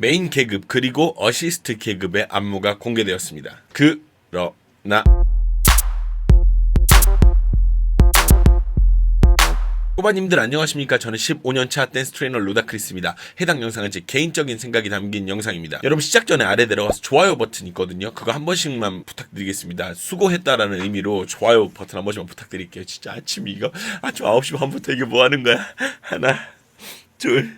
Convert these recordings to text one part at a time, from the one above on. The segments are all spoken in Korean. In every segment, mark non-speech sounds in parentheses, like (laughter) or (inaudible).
메인 계급 그리고 어시스트 계급의 안무가 공개되었습니다. 그러나 꼬바님들 안녕하십니까? 저는 15년차 댄스 트레이너 루다크리스입니다. 해당 영상은 제 개인적인 생각이 담긴 영상입니다. 여러분 시작 전에 아래 내려가서 좋아요 버튼 있거든요. 그거 한 번씩만 부탁드리겠습니다. 수고했다라는 의미로 좋아요 버튼 한 번씩만 부탁드릴게요. 진짜 아침 이거 아침 9시 반부터 이게 뭐 하는 거야? 하나 둘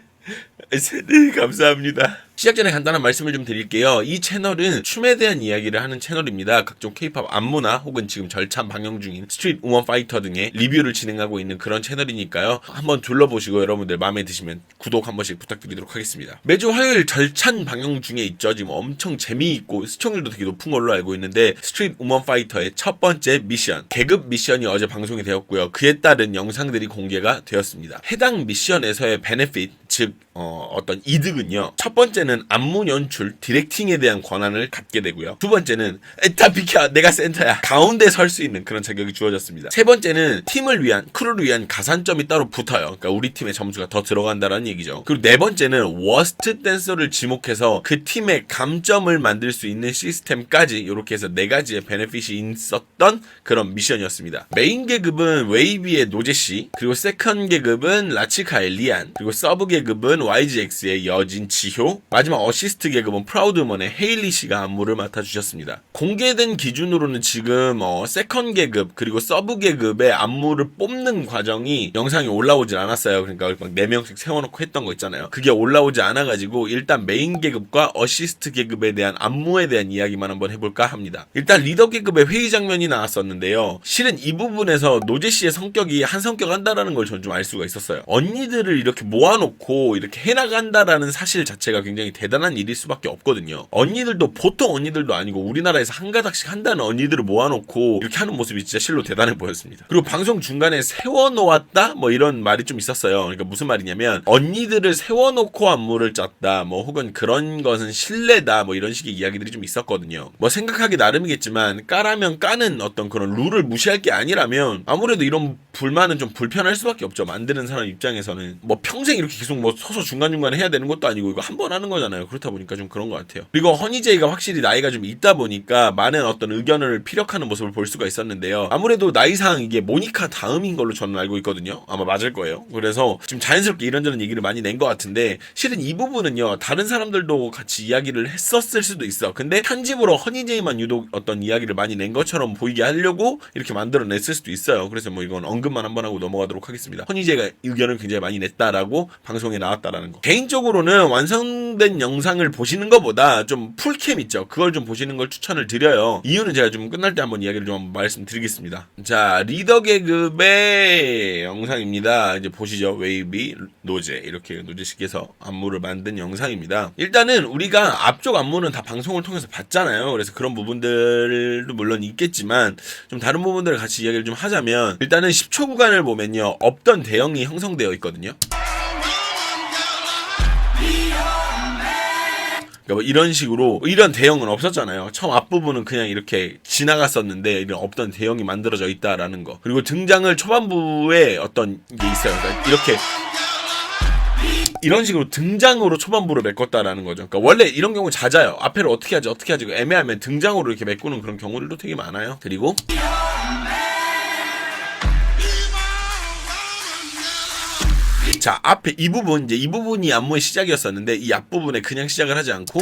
셋 (laughs) 감사합니다 시작 전에 간단한 말씀을 좀 드릴게요. 이 채널은 춤에 대한 이야기를 하는 채널입니다. 각종 케이팝 안무나 혹은 지금 절찬 방영 중인 스트릿 우먼 파이터 등의 리뷰를 진행하고 있는 그런 채널이니까요. 한번 둘러보시고 여러분들 마음에 드시면 구독 한 번씩 부탁드리도록 하겠습니다. 매주 화요일 절찬 방영 중에 있죠. 지금 엄청 재미있고 시청률도 되게 높은 걸로 알고 있는데 스트릿 우먼 파이터의 첫 번째 미션 계급 미션이 어제 방송이 되었고요. 그에 따른 영상들이 공개가 되었습니다. 해당 미션에서의 베네핏 to 어, 어떤 이득은요. 첫 번째는 안무 연출, 디렉팅에 대한 권한을 갖게 되고요. 두 번째는 다 비켜, 내가 센터야. 가운데 설 수 있는 그런 자격이 주어졌습니다. 세 번째는 팀을 위한 크루를 위한 가산점이 따로 붙어요. 그러니까 우리 팀의 점수가 더 들어간다는 얘기죠. 그리고 네 번째는 워스트 댄서를 지목해서 그 팀의 감점을 만들 수 있는 시스템까지 이렇게 해서 네 가지의 베네핏이 있었던 그런 미션이었습니다. 메인 계급은 웨이비의 노제 씨, 그리고 세컨 계급은 라치카의 리안, 그리고 서브 계급은 YGX의 여진 지효, 마지막 어시스트 계급은 프라우드먼의 헤일리 씨가 안무를 맡아주셨습니다. 공개된 기준으로는 지금 어, 세컨 계급 그리고 서브 계급의 안무를 뽑는 과정이 영상이 올라오질 않았어요. 그러니까 막 4명씩 세워놓고 했던 거 있잖아요. 그게 올라오지 않아가지고 일단 메인 계급과 어시스트 계급에 대한 안무에 대한 이야기만 한번 해볼까 합니다. 일단 리더 계급의 회의 장면이 나왔었는데요. 실은 이 부분에서 노제 씨의 성격이 한 성격 한다라는 걸 전 좀 알 수가 있었어요. 언니들을 이렇게 모아놓고 이렇게 해나간다라는 사실 자체가 굉장히 대단한 일일 수밖에 없거든요. 언니들도 보통 언니들도 아니고 우리나라에서 한 가닥씩 한다는 언니들을 모아놓고 이렇게 하는 모습이 진짜 실로 대단해 보였습니다. 그리고 방송 중간에 세워놓았다 뭐 이런 말이 좀 있었어요. 그러니까 무슨 말이냐면 언니들을 세워놓고 안무를 짰다 뭐 혹은 그런 것은 신뢰다 뭐 이런 식의 이야기들이 좀 있었거든요. 뭐 생각하기 나름이겠지만 까라면 까는 어떤 그런 룰을 무시할 게 아니라면 아무래도 이런 불만은 좀 불편할 수밖에 없죠. 만드는 사람 입장에서는 뭐 평생 이렇게 계속 뭐 서서 중간 중간에 해야 되는 것도 아니고 이거 한 번 하는 거잖아요. 그렇다 보니까 좀 그런 것 같아요. 그리고 허니제이가 확실히 나이가 좀 있다 보니까 많은 어떤 의견을 피력하는 모습을 볼 수가 있었는데요. 아무래도 나이상 이게 모니카 다음인 걸로 저는 알고 있거든요. 아마 맞을 거예요. 그래서 지금 자연스럽게 이런저런 얘기를 많이 낸 것 같은데 실은 이 부분은요. 다른 사람들도 같이 이야기를 했었을 수도 있어. 근데 편집으로 허니제이만 유독 어떤 이야기를 많이 낸 것처럼 보이게 하려고 이렇게 만들어냈을 수도 있어요. 그래서 뭐 이건 언급 만 한 번 하고 넘어가도록 하겠습니다. 허니제이가 의견을 굉장히 많이 냈다라고 방송에 나왔다라는 거. 개인적으로는 완성된 영상을 보시는 것보다 좀 풀캠 있죠. 그걸 좀 보시는 걸 추천을 드려요. 이유는 제가 좀 끝날 때 한번 이야기를 좀 말씀드리겠습니다. 자, 리더 계급의 영상입니다. 이제 보시죠. 웨이비, 노제 이렇게 노제 씨께서 안무를 만든 영상입니다. 일단은 우리가 앞쪽 안무는 다 방송을 통해서 봤잖아요. 그래서 그런 부분들도 물론 있겠지만 좀 다른 부분들을 같이 이야기를 좀 하자면 일단은 10초 구간을 보면요. 없던 대형이 형성되어 있거든요. 그러니까 뭐 이런 식으로 이런 대형은 없었잖아요. 처음 앞부분은 그냥 이렇게 지나갔었는데 이런 없던 대형이 만들어져 있다라는 거. 그리고 등장을 초반부에 어떤 게 있어요. 그러니까 이렇게 이런 식으로 등장으로 초반부를 메꿨다라는 거죠. 그러니까 원래 이런 경우 잦아요. 앞에를 어떻게 하지 어떻게 하지 애매하면 등장으로 이렇게 메꾸는 그런 경우들도 되게 많아요. 그리고 자 앞에 이 부분 이제 이 부분이 안무의 시작이었었는데 이 앞부분에 그냥 시작을 하지 않고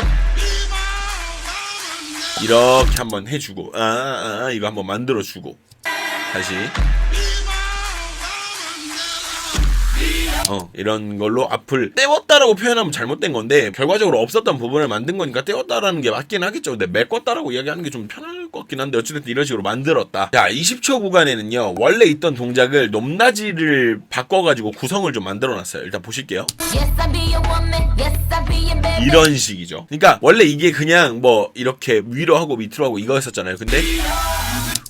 이렇게 한번 해주고 아, 아, 아 이거 한번 만들어주고. 다시 어 이런 걸로 앞을 떼웠다라고 표현하면 잘못된 건데 결과적으로 없었던 부분을 만든 거니까 떼웠다라는 게 맞긴 하겠죠 근데 메꿨다라고 이야기하는 게 좀 편할 것 같긴 한데 어쨌든 이런 식으로 만들었다 자 20초 구간에는요 원래 있던 동작을 높낮이를 바꿔가지고 구성을 좀 만들어놨어요 일단 보실게요. 이런 식이죠. 그러니까 원래 이게 그냥 뭐 이렇게 위로 하고 밑으로 하고 이거였었잖아요. 근데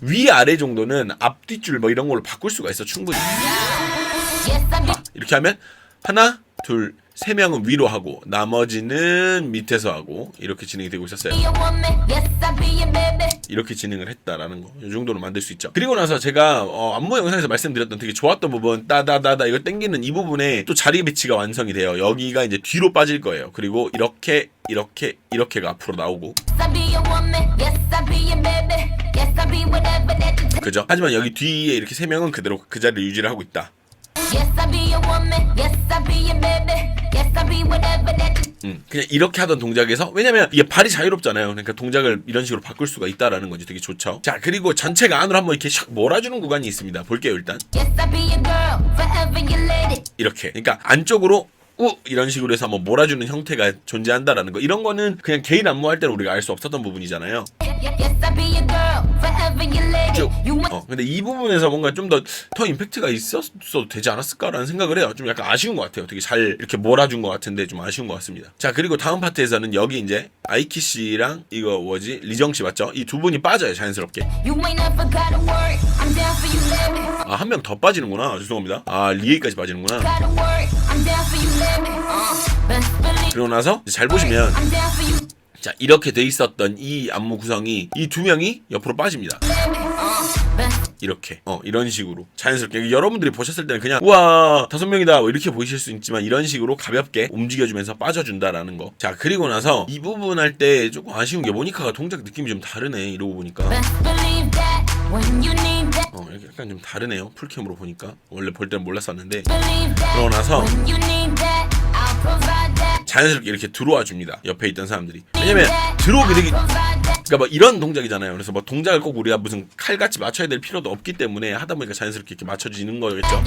위 아래 정도는 앞뒤줄 뭐 이런 걸로 바꿀 수가 있어 충분히. 이렇게 하면 하나, 둘, 세 명은 위로 하고 나머지는 밑에서 하고 이렇게 진행이 되고 있었어요. 이렇게 진행을 했다라는 거. 이 정도로 만들 수 있죠. 그리고 나서 제가 어, 안무 영상에서 말씀드렸던 되게 좋았던 부분 따다다다 이거 땡기는 이 부분에 또 자리 배치가 완성이 돼요. 여기가 이제 뒤로 빠질 거예요. 그리고 이렇게 이렇게 이렇게가 앞으로 나오고 그죠? 하지만 여기 뒤에 이렇게 세 명은 그대로 그 자리를 유지를 하고 있다. Yes, I be your woman. Yes, I be your baby. Yes, I be whatever that you 음, 그냥 이렇게 하던 동작에서 왜냐면 이게 발이 자유롭잖아요. 그러니까 동작을 이런 식으로 바꿀 수가 있다라는 거지 되게 좋죠. 자 그리고 전체가 안으로 한번 이렇게 샥 몰아주는 구간이 있습니다. 볼게요 일단 Yes, I be your girl. Forever your lady. 이렇게 그러니까 안쪽으로 우 이런 식으로 해서 한번 몰아주는 형태가 존재한다라는 거 이런 거는 그냥 개인 안무할 때는 우리가 알 수 없었던 부분이잖아요. Yes, I be your girl. 어, 근데 이 부분에서 뭔가 좀 더 더 임팩트가 있었어도 되지 않았을까라는 생각을 해요. 좀 약간 아쉬운 것 같아요. 되게 잘 이렇게 몰아준 것 같은데 좀 아쉬운 것 같습니다. 자, 그리고 다음 파트에서는 여기 이제 아이키 씨랑 이거 뭐지? 리정 씨 맞죠? 이 두 분이 빠져요, 자연스럽게. 아, 한 명 더 빠지는구나. 죄송합니다. 아, 리에이까지 빠지는구나. Uh. 그리고 나서 잘 보시면 자, 이렇게 돼 있었던 이 안무 구성이 이 두 명이 옆으로 빠집니다. 이렇게. 어 이런 식으로. 자연스럽게. 여러분들이 보셨을 때는 그냥 우와 다섯 명이다. 뭐 이렇게 보이실 수 있지만 이런 식으로 가볍게 움직여주면서 빠져준다라는 거 자 그리고 나서 이 부분 할 때 조금 아쉬운 게 모니카가 동작 느낌이 좀 다르네 이러고 보니까. 어 이렇게 약간 좀 다르네요 풀캠으로 보니까. 원래 볼 때는 몰랐었는데. 그러고 나서 자연스럽게 이렇게 들어와 줍니다 옆에 있던 사람들이 왜냐면 들어오게 되기 그러니까 뭐 이런 동작이잖아요. 그래서 뭐 동작을 꼭 우리가 무슨 칼같이 맞춰야 될 필요도 없기 때문에 하다 보니까 자연스럽게 이렇게 맞춰지는 거겠죠.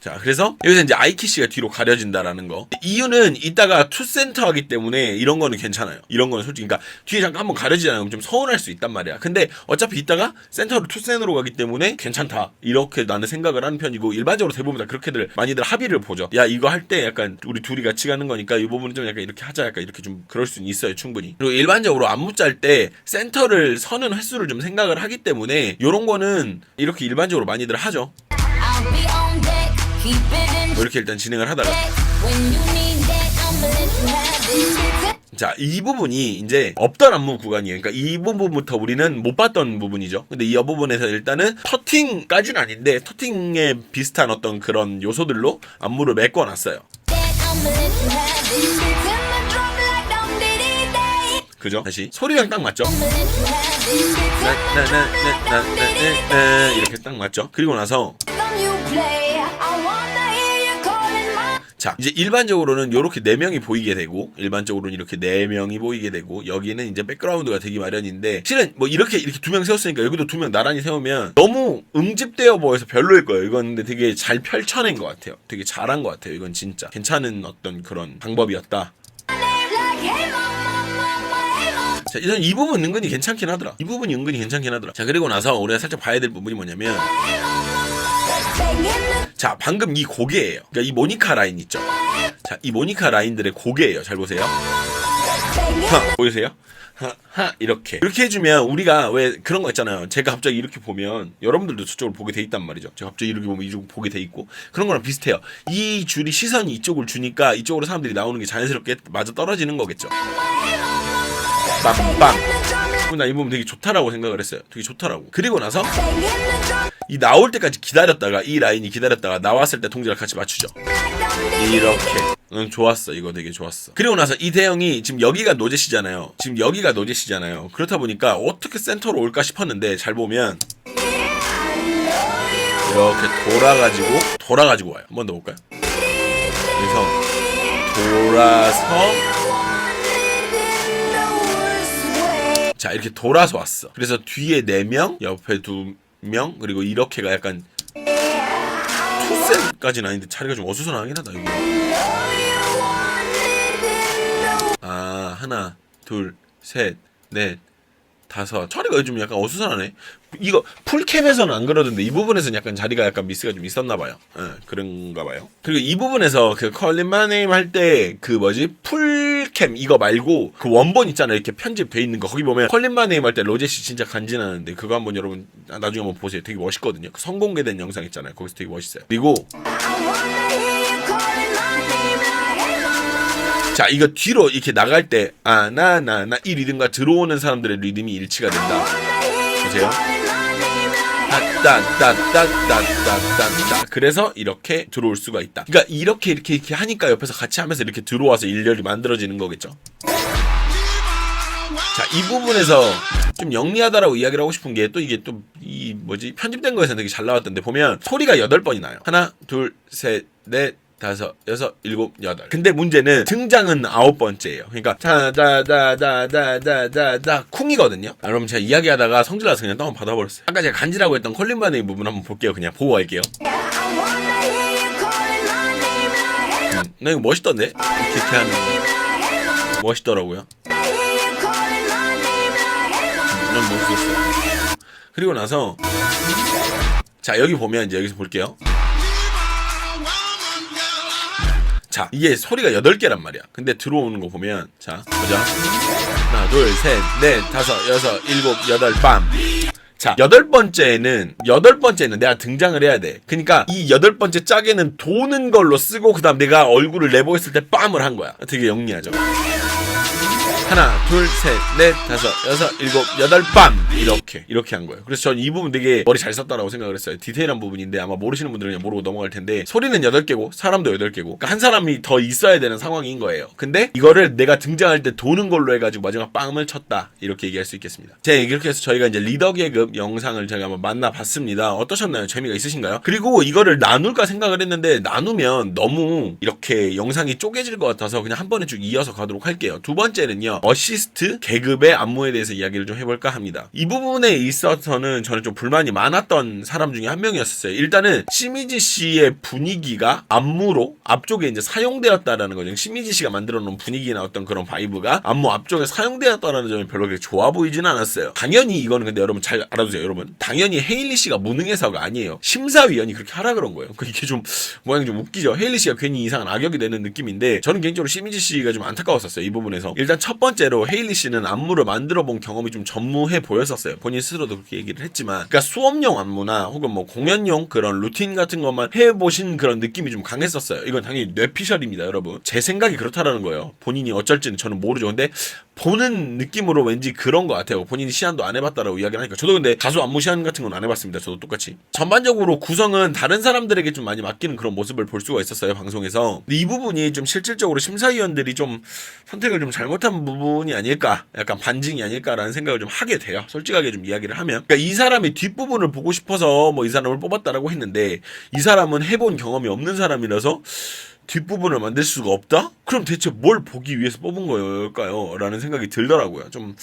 자, 그래서 여기서 이제 아이키 씨가 뒤로 가려진다라는 거. 이유는 이따가 투센터 하기 때문에 이런 거는 괜찮아요. 이런 거는 솔직히 그러니까 뒤에 잠깐 한번 가려지잖아요. 좀 서운할 수 있단 말이야. 근데 어차피 이따가 센터로 투센으로 가기 때문에 괜찮다. 이렇게 나는 생각을 하는 편이고 일반적으로 대부분 다 그렇게들 많이들 합의를 보죠. 야, 이거 할 때 약간 우리 둘이 같이 가는 거니까 이 부분은 좀 약간 이렇게 하자. 약간 이렇게 좀 그럴 수는 있어요. 충분히. 그리고 일반적으로 안무 짤 때 센터를 서는 횟수를 좀 생각을 하기 때문에 요런 거는 이렇게 일반적으로 많이들 하죠. 뭐 이렇게 일단 진행을 하다가. 자, 이 부분이 이제 없던 안무 구간이에요. 그러니까 이 부분부터 우리는 못 봤던 부분이죠. 근데 이 부분에서 일단은 터팅까지는 아닌데 터팅에 비슷한 어떤 그런 요소들로 안무를 메꿔놨어요. 그죠? 다시 소리랑 딱 맞죠? It. Till my drum like Dom Diddy 나나 나 나 나 나 이렇게 딱 맞죠? 그리고 나서 자 이제 일반적으로는 이렇게 네 명이 보이게 되고 일반적으로는 이렇게 네 명이 보이게 되고 여기는 이제 백그라운드가 되기 마련인데 실은 뭐 이렇게 이렇게 두 명 세웠으니까 여기도 두 명 나란히 세우면 너무 응집되어 보여서 별로일 거예요. 이건 근데 되게 잘 펼쳐낸 것 같아요. 되게 잘한 것 같아요. 이건 진짜 괜찮은 어떤 그런 방법이었다. 자, 일단 이 부분 은근히 괜찮긴 하더라. 이 부분이 은근히 괜찮긴 하더라. 자, 그리고 나서 우리가 살짝 봐야 될 부분이 뭐냐면, 자, 방금 이 고개예요. 그러니까 이 모니카 라인 있죠. 자, 이 모니카 라인들의 고개예요. 잘 보세요. 하, 보이세요? 하, 하, 이렇게. 이렇게 해주면 우리가 왜 그런 거 있잖아요. 제가 갑자기 이렇게 보면 여러분들도 저쪽으로 보게 돼 있단 말이죠. 제가 갑자기 이렇게 보면 이쪽 보게 돼 있고. 그런 거랑 비슷해요. 이 줄이 시선이 이쪽을 주니까 이쪽으로 사람들이 나오는 게 자연스럽게 맞아 떨어지는 거겠죠. 빵빵. 나 이 부분 되게 좋다라고 생각을 했어요. 되게 좋다라고. 그리고 나서 이 나올 때까지 기다렸다가 이 라인이 기다렸다가 나왔을 때 동작을 같이 맞추죠. 이렇게. 응, 좋았어. 이거 되게 좋았어. 그리고 나서 이 대형이 지금 여기가 노제시잖아요. 지금 여기가 노제시잖아요. 그렇다 보니까 어떻게 센터로 올까 싶었는데 잘 보면 이렇게 돌아가지고 돌아가지고 와요. 한번 더 볼까요? 그래서 돌아서 자 이렇게 돌아서 왔어. 그래서 뒤에 네 명, 옆에 두 명, 그리고 이렇게가 약간 투센까지는 아닌데 자리가 좀 어수선하긴 하다 이거. 아 하나, 둘, 셋, 넷, 다섯. 자리가 요즘 약간 어수선하네. 이거 풀캠에서는 안 그러던데 이 부분에서는 약간 자리가 약간 미스가 좀 있었나 봐요. 예, 그런가 봐요. 그리고 이 부분에서 그 컬린 마네임 할 때 그 뭐지 풀캠 이거 말고 그 원본 있잖아요. 이렇게 편집돼 있는 거 거기 보면 컬린 마네임 할 때 로제시 진짜 간지나는데 그거 한번 여러분 나중에 한번 보세요. 되게 멋있거든요. 그 선공개된 영상 있잖아요. 거기서 되게 멋있어요. 그리고 자 이거 뒤로 이렇게 나갈 때 아 나 나 나 이 리듬과 들어오는 사람들의 리듬이 일치가 된다. 보세요. 따따따따따따따 그래서 이렇게 들어올 수가 있다. 그러니까 이렇게 이렇게 이렇게 하니까 옆에서 같이 하면서 이렇게 들어와서 일렬이 만들어지는 거겠죠. 자, 이 부분에서 좀 영리하다라고 이야기를 하고 싶은 게 또 이게 또 이 뭐지 편집된 거에서 되게 잘 나왔던데 보면 소리가 여덟 번이 나요. 하나, 둘, 셋, 넷. 다섯, 여섯, 일곱, 여덟. 근데 문제는 등장은 아홉 번째예요. 그러니까 다다다다다다다다 쿵이거든요. 아, 여러분 제가 이야기하다가 성질나서 그냥 다운 받아버렸어요. 아까 제가 간지라고 했던 컬린 바네이 부분 한번 볼게요. 그냥 보고 갈게요. 음, 나 이거 멋있던데? 이렇게, 하는 거. 멋있더라고요. 난 멋있었어요. 그리고 나서 자 여기 보면 이제 여기서 볼게요. 자 이게 소리가 8개란 말이야. 근데 들어오는 거 보면 자 보자. 하나 둘 셋 넷 다섯 여섯 일곱 여덟 빰. 자, 여덟 번째는, 여덟 번째는 내가 등장을 해야 돼. 그니까, 이 여덟 번째 짝에는 도는 걸로 쓰고, 그 다음 내가 얼굴을 내보였을 때 빰을 한 거야. 되게 영리하죠. 하나, 둘, 셋, 넷, 다섯, 여섯, 일곱, 여덟, 빰! 이렇게, 이렇게 한 거예요. 그래서 전 이 부분 되게 머리 잘 썼다라고 생각을 했어요. 디테일한 부분인데 아마 모르시는 분들은 그냥 모르고 넘어갈 텐데, 소리는 여덟 개고, 사람도 여덟 개고, 그러니까 한 사람이 더 있어야 되는 상황인 거예요. 근데 이거를 내가 등장할 때 도는 걸로 해가지고 마지막 빵을 쳤다. 이렇게 얘기할 수 있겠습니다. 제 이렇게 해서 저희가 이제 리더 계급 영상을 제가 한번 만나봤습니다. 어떠셨나요? 재미가 있으신가요? 그리고 이거를 나눌까 생각을 했는데, 나누면 너무 이렇게 영상이 쪼개질 것 같아서 그냥 한 번에 쭉 이어서 가도록 할게요. 두 번째는요, 어시스트 계급의 안무에 대해서 이야기를 좀 해볼까 합니다. 이 부분에 있어서는 저는 좀 불만이 많았던 사람 중에 한 명이었어요. 일단은 시미지 씨의 분위기가 안무로 앞쪽에 이제 사용되었다라는 거죠. 시미지 씨가 만들어 놓은 분위기나 어떤 그런 바이브가 안무 앞쪽에 사용되었다라는 점이 별로 그렇게 좋아 보이지는 않았어요. 당연히 이거는 근데 여러분 잘 알아두세요, 여러분. 당연히 헤일리 씨가 무능해서가 아니에요. 심사위원이 그렇게 하라 그런 거예요. 그러니까 이게 좀 모양이 좀 웃기죠. 헤일리 씨가 괜히 이상한 악역이 되는 느낌인데 저는 개인적으로 시미지 씨가 좀 안타까웠었어요. 이 부분에서. 일단 첫 번째 로 헤일리 씨는 안무를 만들어 본 경험이 좀 전무해 보였었어요. 본인 스스로도 그렇게 얘기를 했지만 그러니까 수업용 안무나 혹은 뭐 공연용 그런 루틴 같은 것만 해보신 그런 느낌이 좀 강했었어요. 이건 당연히 뇌피셜입니다, 여러분. 제 생각이 그렇다라는 거예요. 본인이 어쩔지는 저는 모르죠. 근데 보는 느낌으로 왠지 그런 것 같아요. 본인이 시안도 안 해봤다라고 이야기를 하니까 저도 근데 가수 안무 시안 같은 건 안 해봤습니다. 저도 똑같이. 전반적으로 구성은 다른 사람들에게 좀 많이 맡기는 그런 모습을 볼 수가 있었어요 방송에서. 근데 이 부분이 좀 실질적으로 심사위원들이 좀 선택을 좀 잘못한 부분 이 아닐까, 약간 반증이 아닐까라는 생각을 좀 하게 돼요. 솔직하게 좀 이야기를 하면. 그러니까 이 사람이 뒷부분을 보고 싶어서 뭐 이 사람을 뽑았다라고 했는데 이 사람은 해본 경험이 없는 사람이라서 뒷부분을 만들 수가 없다? 그럼 대체 뭘 보기 위해서 뽑은 걸까요? 라는 생각이 들더라고요. 좀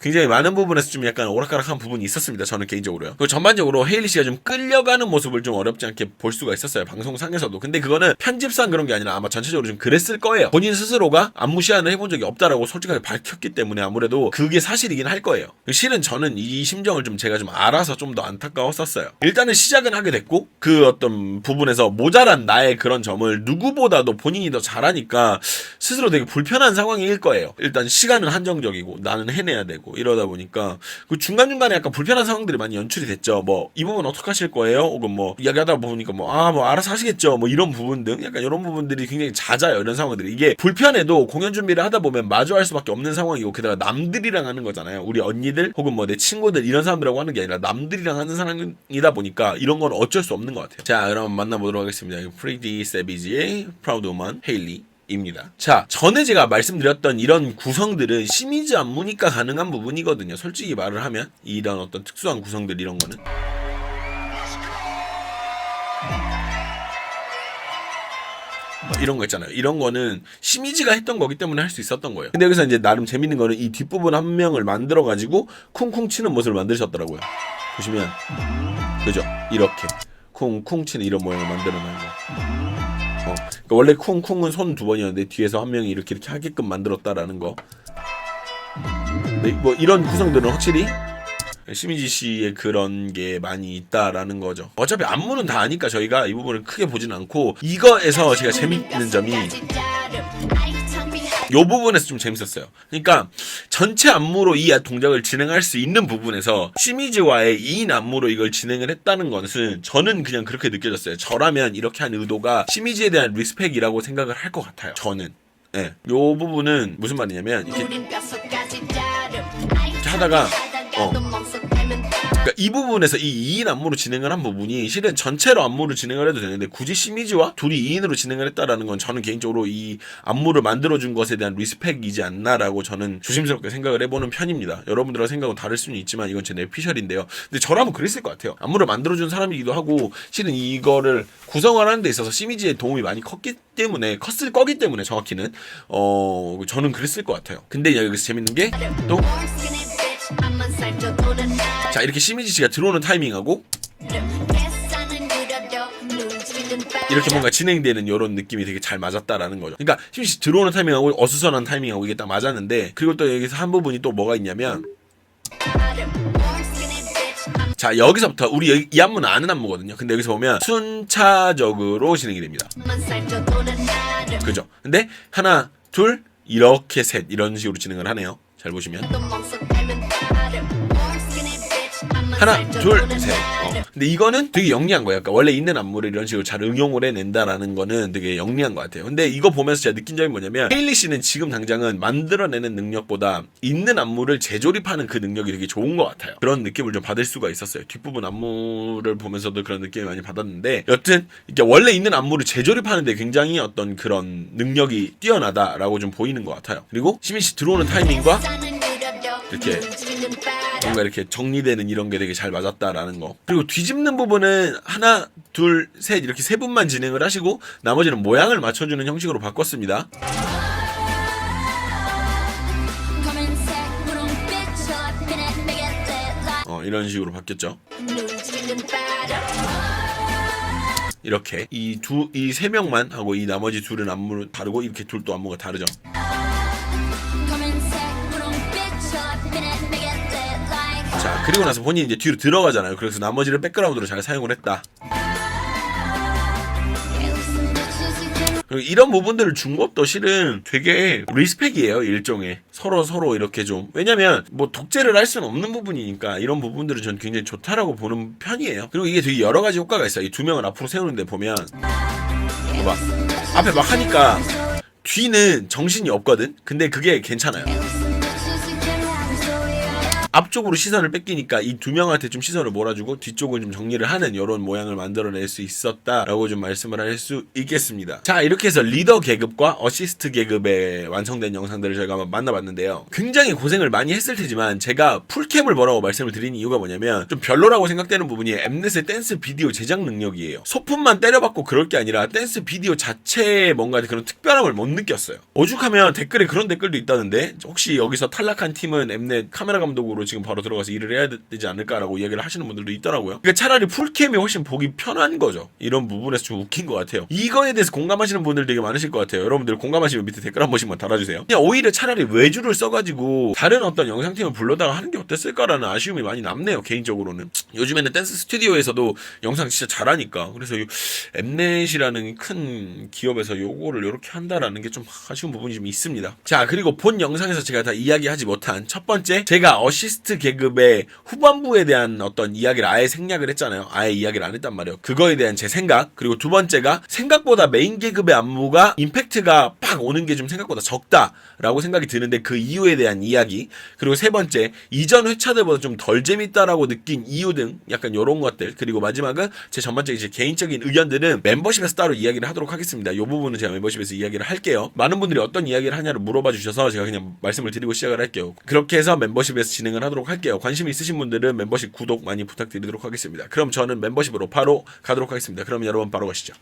굉장히 많은 부분에서 좀 약간 오락가락한 부분이 있었습니다. 저는 개인적으로요. 그리고 전반적으로 헤일리 씨가 좀 끌려가는 모습을 좀 어렵지 않게 볼 수가 있었어요. 방송상에서도. 근데 그거는 편집상 그런 게 아니라 아마 전체적으로 좀 그랬을 거예요. 본인 스스로가 안무 시안을 해본 적이 없다라고 솔직하게 밝혔기 때문에 아무래도 그게 사실이긴 할 거예요. 실은 저는 이 심정을 좀 제가 좀 알아서 좀 더 안타까웠었어요. 일단은 시작은 하게 됐고 그 어떤 부분에서 모자란 나의 그런 점을 누구 보다도 본인이 더 잘하니까 스스로 되게 불편한 상황일 거예요. 일단 시간은 한정적이고 나는 해내야 되고 이러다 보니까 그 중간중간에 약간 불편한 상황들이 많이 연출이 됐죠. 뭐 이 부분 어떻게 하실 거예요? 혹은 뭐 이야기하다 보니까 뭐아 뭐 알아서 하시겠죠. 뭐 이런 부분 등 약간 이런 부분들이 굉장히 잦아요. 이런 상황들이 이게 불편해도 공연 준비를 하다 보면 마주할 수밖에 없는 상황이고 게다가 남들이랑 하는 거잖아요. 우리 언니들 혹은 뭐 내 친구들 이런 사람들하고 하는 게 아니라 남들이랑 하는 사람이다 보니까 이런 건 어쩔 수 없는 것 같아요. 자, 그럼 만나보도록 하겠습니다. 프리디 세비지의 프라우드 우먼 헤일리 입니다. 자, 전에 제가 말씀드렸던 이런 구성들은 시미즈 안무니까 가능한 부분이거든요. 솔직히 말을 하면 이런 어떤 특수한 구성들 이런 거는 뭐 이런 거 있잖아요. 이런 거는 시미즈가 했던 거기 때문에 할 수 있었던 거예요. 근데 여기서 이제 나름 재밌는 거는 이 뒷부분 한 명을 만들어 가지고 쿵쿵 치는 모습을 만드셨더라고요. 보시면 그죠? 이렇게 쿵쿵 치는 이런 모양을 만들어 놓은 거. 어, 그러니까 원래 쿵쿵은 손 두 번이었는데 뒤에서 한 명이 이렇게 이렇게 하게끔 만들었다라는 거. 네, 뭐 이런 구성들은 확실히 시미지 씨의 그런 게 많이 있다라는 거죠. 어차피 안무는 다 아니까 저희가 이 부분을 크게 보진 않고 이거에서 제가 재밌는 점이 요 부분에서 좀 재밌었어요. 그러니까 전체 안무로 이 동작을 진행할 수 있는 부분에서 시미즈와의 2인 안무로 이걸 진행을 했다는 것은 저는 그냥 그렇게 느껴졌어요. 저라면 이렇게 한 의도가 시미즈에 대한 리스펙이라고 생각을 할 것 같아요. 저는. 예. 요 부분은 무슨 말이냐면 이렇게 이렇게 하다가 어 그러니까 이 부분에서 이 2인 안무로 진행을 한 부분이 실은 전체로 안무를 진행을 해도 되는데 굳이 시미즈와 둘이 2인으로 진행을 했다라는 건 저는 개인적으로 이 안무를 만들어준 것에 대한 리스펙이지 않나라고 저는 조심스럽게 생각을 해보는 편입니다. 여러분들과 생각은 다를 수는 있지만 이건 제 내피셜인데요. 근데 저라면 그랬을 것 같아요. 안무를 만들어준 사람이기도 하고 실은 이거를 구성을 하는 데 있어서 시미즈의 도움이 많이 컸기 때문에 컸을 거기 때문에 정확히는 어 저는 그랬을 것 같아요. 근데 여기서 재밌는 게 또 자 이렇게 시미지 씨가 들어오는 타이밍하고 이렇게 뭔가 진행되는 이런 느낌이 되게 잘 맞았다라는 거죠. 그러니까 시미지 씨 들어오는 타이밍하고 어수선한 타이밍하고 이게 딱 맞았는데 그리고 또 여기서 한 부분이 또 뭐가 있냐면 자 여기서부터 우리 이 안무는 아는 안무거든요. 근데 여기서 보면 순차적으로 진행이 됩니다. 그죠? 근데 하나 둘 이렇게 셋 이런 식으로 진행을 하네요. 잘 보시면 하나 둘셋. 어. 근데 이거는 되게 영리한 거예요. 그러니까 원래 있는 안무를 이런 식으로 잘 응용을 해낸다라는 거는 되게 영리한 것 같아요. 근데 이거 보면서 제가 느낀 점이 뭐냐면 헤일리 씨는 지금 당장은 만들어내는 능력보다 있는 안무를 재조립하는 그 능력이 되게 좋은 것 같아요. 그런 느낌을 좀 받을 수가 있었어요. 뒷부분 안무를 보면서도 그런 느낌을 많이 받았는데 여튼 이게 원래 있는 안무를 재조립하는데 굉장히 어떤 그런 능력이 뛰어나다라고 좀 보이는 것 같아요. 그리고 시민 씨 들어오는 타이밍과 이렇게 뭔가 이렇게 정리되는 이런 게 되게 잘 맞았다라는 거. 그리고 뒤집는 부분은 하나, 둘, 셋 이렇게 세 분만 진행을 하시고 나머지는 모양을 맞춰주는 형식으로 바꿨습니다. 어, 이런 식으로 바뀌었죠. 이렇게 이 두 이 세 명만 하고 이 나머지 둘은 안무를 다르고 이렇게 둘 또 안무가 다르죠. 자 그리고 나서 본인이 이제 뒤로 들어가잖아요. 그래서 나머지를 백그라운드로 잘 사용을 했다. 이런 부분들을 준 것도 실은 되게 리스펙이에요 일종의. 서로 서로 이렇게 좀. 왜냐면 뭐 독재를 할 수는 없는 부분이니까 이런 부분들은 전 굉장히 좋다라고 보는 편이에요. 그리고 이게 되게 여러 가지 효과가 있어요. 이 두 명을 앞으로 세우는데 보면. 봐봐. 앞에 막 하니까 뒤는 정신이 없거든? 근데 그게 괜찮아요 앞쪽으로 시선을 뺏기니까 이 두 명한테 좀 시선을 몰아주고 뒤쪽을 좀 정리를 하는 이런 모양을 만들어낼 수 있었다라고 좀 말씀을 할 수 있겠습니다. 자 이렇게 해서 리더 계급과 어시스트 계급의 완성된 영상들을 저희가 한번 만나봤는데요. 굉장히 고생을 많이 했을 테지만 제가 풀캠을 뭐라고 말씀을 드린 이유가 뭐냐면 좀 별로라고 생각되는 부분이 엠넷의 댄스 비디오 제작 능력이에요. 소품만 때려받고 그럴 게 아니라 댄스 비디오 자체에 뭔가 그런 특별함을 못 느꼈어요. 오죽하면 댓글에 그런 댓글도 있다는데 혹시 여기서 탈락한 팀은 엠넷 카메라 감독으로 지금 바로 들어가서 일을 해야 되지 않을까라고 이야기를 하시는 분들도 있더라고요. 그러니까 차라리 풀캠이 훨씬 보기 편한 거죠. 이런 부분에서 좀 웃긴 것 같아요. 이거에 대해서 공감하시는 분들 되게 많으실 것 같아요. 여러분들 공감하시면 밑에 댓글 한 번씩만 달아주세요. 그냥 오히려 차라리 외주를 써가지고 다른 어떤 영상팀을 불러다가 하는 게 어땠을까라는 아쉬움이 많이 남네요. 개인적으로는. 요즘에는 댄스 스튜디오에서도 영상 진짜 잘하니까. 그래서 이 엠넷이라는 큰 기업에서 요거를 이렇게 한다라는 게 좀 아쉬운 부분이 좀 있습니다. 자 그리고 본 영상에서 제가 다 이야기하지 못한 첫 번째 제가 어시 스트 계급의 후반부에 대한 어떤 이야기를 아예 생략을 했잖아요. 아예 이야기를 안 했단 말이에요. 그거에 대한 제 생각 그리고 두 번째가 생각보다 메인 계급의 안무가 임팩트가 팍 오는 게 좀 생각보다 적다라고 생각이 드는데 그 이유에 대한 이야기 그리고 세 번째 이전 회차들보다 좀 덜 재밌다라고 느낀 이유 등 약간 요런 것들 그리고 마지막은 제 전반적인 제 개인적인 의견들은 멤버십에서 따로 이야기를 하도록 하겠습니다. 이 부분은 제가 멤버십에서 이야기를 할게요. 많은 분들이 어떤 이야기를 하냐를 물어봐 주셔서 제가 그냥 말씀을 드리고 시작을 할게요. 그렇게 해서 멤버십에서 진행을 하도록 할게요. 관심 있으신 분들은 멤버십 구독 많이 부탁드리도록 하겠습니다. 그럼 저는 멤버십으로 바로 가도록 하겠습니다. 그럼 여러분 바로 가시죠.